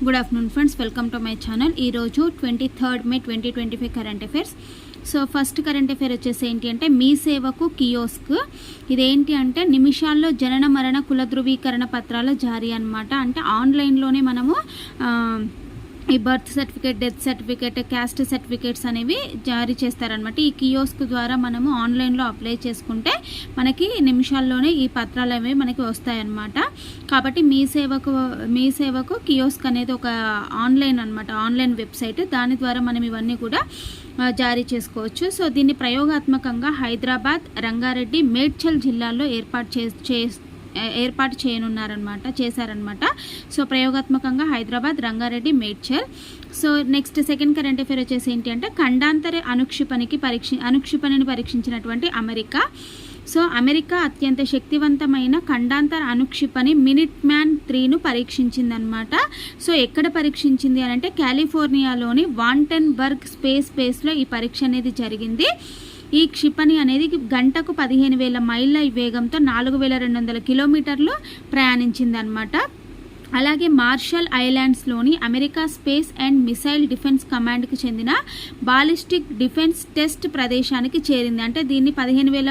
Good afternoon friends welcome to my channel ఈరోజు twenty third May twenty twenty five current affairs so first current affair వచ్చేసి ఏంటి అంటే మీ సేవకు kiosk ఇదేంటి అంటే నిమిషాల్లో జనన మరణ కుల ధృవీకరణ పత్రాల జారీ అనమాట అంటే ఆన్లైన్లోనే మనము ఈ birth certificate death certificate caste certificates అనేవి జారీ చేస్తారనమాట ఈ కియోస్క్ ద్వారా మనము ఆన్లైన్లో అప్లై చేసుకుంటే మనకి నిమిషాల్లోనే ఈ పత్రాలు అనేవి మనకి వస్తాయన్నమాట. కాబట్టి మీ సేవకు మీ సేవకు కియోస్క్ అనేది ఒక ఆన్లైన్ అనమాట ఆన్లైన్ వెబ్సైట్. దాని ద్వారా మనం ఇవన్నీ కూడా జారీ చేసుకోవచ్చు. సో దీన్ని ప్రయోగాత్మకంగా హైదరాబాద్ రంగారెడ్డి మేడ్చల్ జిల్లాల్లో ఏర్పాటు చే చే- ఏర్పాటు చేయనున్నారనమాట చేశారనమాట సో ప్రయోగాత్మకంగా Hyderabad Rangareddy Medchal. So next second current affair వచ్చేసి ఏంటి అంటే ఖండాంతర అనుక్షిపణికి పరీక్ష అనుక్షిపణిని పరీక్షించినటువంటి అమెరికా. సో అమెరికా అత్యంత శక్తివంతమైన ఖండాంతర అనుక్షిపణి మినిట్ మ్యాన్ త్రీను పరీక్షించిందనమాట సో ఎక్కడ పరీక్షించింది అని అంటే కాలిఫోర్నియాలోని వాంటెన్బర్గ్ స్పేస్ స్పేస్లో ఈ పరీక్ష అనేది జరిగింది. ఈ క్షిపణి అనేది గంటకు పదిహేను వేల మైళ్ళ వేగంతో నాలుగు వేల రెండు వందల కిలోమీటర్లు ప్రయాణించిందనమాట అలాగే Marshall ఐలాండ్స్లోని America space and missile defence కమాండ్కి చెందిన బాలిస్టిక్ డిఫెన్స్ టెస్ట్ ప్రదేశానికి చేరింది. అంటే దీన్ని పదిహేను వేల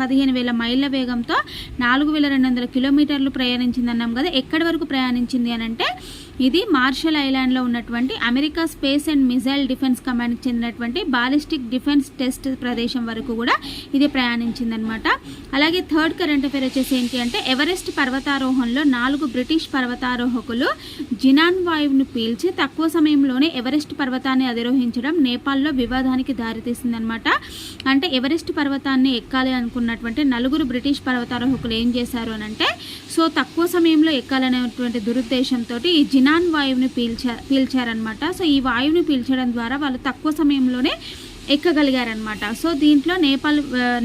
పదిహేను వేల మైళ్ళ వేగంతో నాలుగు వేల రెండు వందల కిలోమీటర్లు ప్రయాణించింది అన్నాం కదా. ఎక్కడి వరకు ప్రయాణించింది అని అంటే ఇది మార్షల్ ఐలాండ్లో ఉన్నటువంటి America space and missile defence కమాండ్కి చెందినటువంటి బాలిస్టిక్ డిఫెన్స్ టెస్ట్ ప్రదేశం వరకు కూడా ఇది ప్రయాణించిందనమాట అలాగే థర్డ్ కరెంట్ అఫేర్ వచ్చేసి ఏంటి అంటే ఎవరెస్ట్ పర్వతారోహణలో నాలుగు బ్రిటిష్ పర్వతారోహకులు జినాన్ వాయువును పీల్చి తక్కువ సమయంలోనే ఎవరెస్ట్ పర్వతాన్ని అధిరోహించడం నేపాల్లో వివాదానికి దారితీసిందనమాట అంటే ఎవరెస్ట్ పర్వతాన్ని ఎక్కాలి అనుకున్నటువంటి నలుగురు బ్రిటిష్ పర్వతారోహకులు ఏం చేశారు అని అంటే సో తక్కువ సమయంలో ఎక్కాలనేటువంటి దురుద్దేశంతో ఈ జినాన్ వాయువుని పీల్చా పీల్చారనమాట సో ఈ వాయువుని పీల్చడం ద్వారా వాళ్ళు తక్కువ సమయంలోనే ఎక్కగలిగారనమాట సో దీంట్లో నేపాల్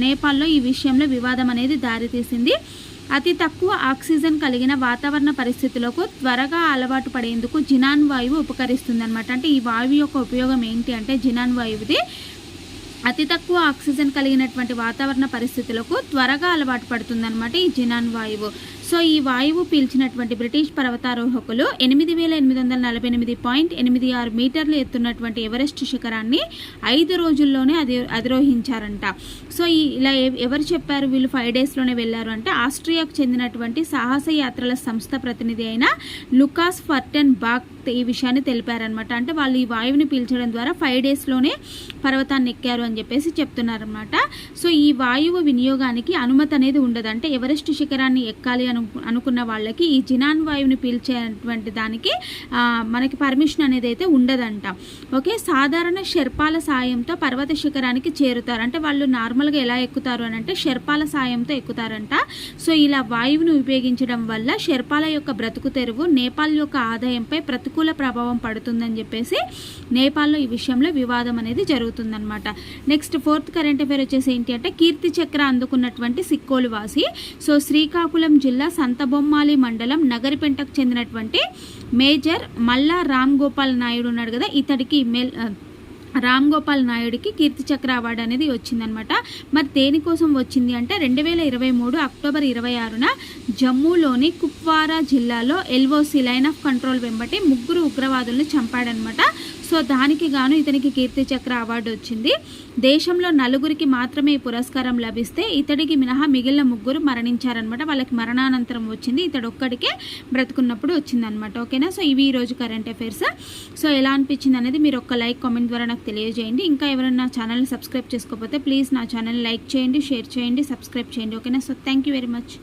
నేపాల్లో ఈ విషయంలో వివాదం అనేది దారితీసింది. అతి తక్కువ ఆక్సిజన్ కలిగిన వాతావరణ పరిస్థితులకు త్వరగా అలవాటు పడేందుకు జినాన్ వాయువు ఉపకరిస్తుంది అంటే ఈ వాయువు యొక్క ఉపయోగం ఏంటి అంటే జినాన్ వాయువుది అతి తక్కువ ఆక్సిజన్ కలిగినటువంటి వాతావరణ పరిస్థితులకు త్వరగా అలవాటు పడుతుందన్నమాట ఈ జినాన్ వాయువు. సో ఈ వాయువు పీల్చినటువంటి బ్రిటిష్ పర్వతారోహకులు ఎనిమిది వేల ఎనిమిది వందల నలభై ఎనిమిది పాయింట్ ఎనిమిది ఆరు మీటర్లు ఎత్తున్నటువంటి ఎవరెస్ట్ శిఖరాన్ని ఐదు రోజుల్లోనే అది అధిరోహించారంట. సో ఈ ఇలా ఎవరు చెప్పారు? వీళ్ళు ఫైవ్ డేస్లోనే వెళ్ళారు అంటే ఆస్ట్రియాకు చెందినటువంటి సాహస యాత్రల సంస్థ ప్రతినిధి అయిన లుకాస్ ఫర్టెన్ బాక్ ఈ విషయాన్ని తెలిపారనమాట అంటే వాళ్ళు ఈ వాయువుని పీల్చడం ద్వారా ఫైవ్ డేస్లోనే పర్వతాన్ని ఎక్కారు అని చెప్పేసి చెప్తున్నారనమాట సో ఈ వాయువు వినియోగానికి అనుమతి అనేది ఉండదు. అంటే ఎవరెస్ట్ శిఖరాన్ని ఎక్కాలి అను అనుకున్న వాళ్ళకి ఈ జినాన్ వాయువుని పీల్చేటువంటి దానికి మనకి పర్మిషన్ అనేది అయితే ఉండదంట. ఓకే? సాధారణ శర్పాల సాయంతో పర్వత శిఖరానికి చేరుతారు. అంటే వాళ్ళు నార్మల్గా ఎలా ఎక్కుతారు అని అంటే శర్పాల సాయంతో ఎక్కుతారంట. సో ఇలా వాయువుని ఉపయోగించడం వల్ల శర్పాల యొక్క బ్రతుకు తెరువు నేపాల్ యొక్క ఆదాయంపై ప్రతికూల ప్రభావం పడుతుందని చెప్పేసి నేపాల్లో ఈ విషయంలో వివాదం అనేది జరుగుతుందనమాట నెక్స్ట్ ఫోర్త్ కరెంట్ అఫేర్ వచ్చేసి ఏంటి అంటే కీర్తి చక్ర అందుకున్నటువంటి సిక్కోలు వాసి సో శ్రీకాకుళం జిల్లా సంతబొమ్మాలి మండలం నగరిపెంటకు చెందినటువంటి మేజర్ మల్లా రామ్ గోపాల్ నాయుడు ఉన్నాడు కదా ఇతడికి మెల్ రామ్ గోపాల్ నాయుడికి కీర్తి చక్ర అవార్డు అనేది వచ్చిందనమాట మరి దేనికోసం వచ్చింది అంటే రెండు వేల ఇరవై మూడు అక్టోబర్ ఇరవై ఆరున జమ్మూలోని కుప్వారా జిల్లాలో ఎల్ఓసి లైన్ ఆఫ్ కంట్రోల్ వెంబటి ముగ్గురు ఉగ్రవాదులను చంపాడనమాట సో దానికి గాను ఇతనికి కీర్తి చక్ర అవార్డు వచ్చింది. దేశంలో నలుగురికి మాత్రమే ఈ పురస్కారం లభిస్తే ఇతడికి మినహా మిగిలిన ముగ్గురు మరణించారనమాట వాళ్ళకి మరణానంతరం వచ్చింది. ఇతడు ఒక్కడికే బ్రతుకున్నప్పుడు వచ్చిందనమాట ఓకేనా? సో ఇవి ఈరోజు కరెంట్ అఫైర్స్. సో ఎలా అనిపించింది అనేది మీరు ఒక లైక్ కామెంట్ ద్వారా నాకు తెలియజేయండి. ఇంకా ఎవరైనా నా ఛానల్ని సబ్స్క్రైబ్ చేసుకోకపోతే ప్లీజ్ నా ఛానల్ లైక్ చేయండి షేర్ చేయండి సబ్స్క్రైబ్ చేయండి. ఓకేనా? So thank you very much.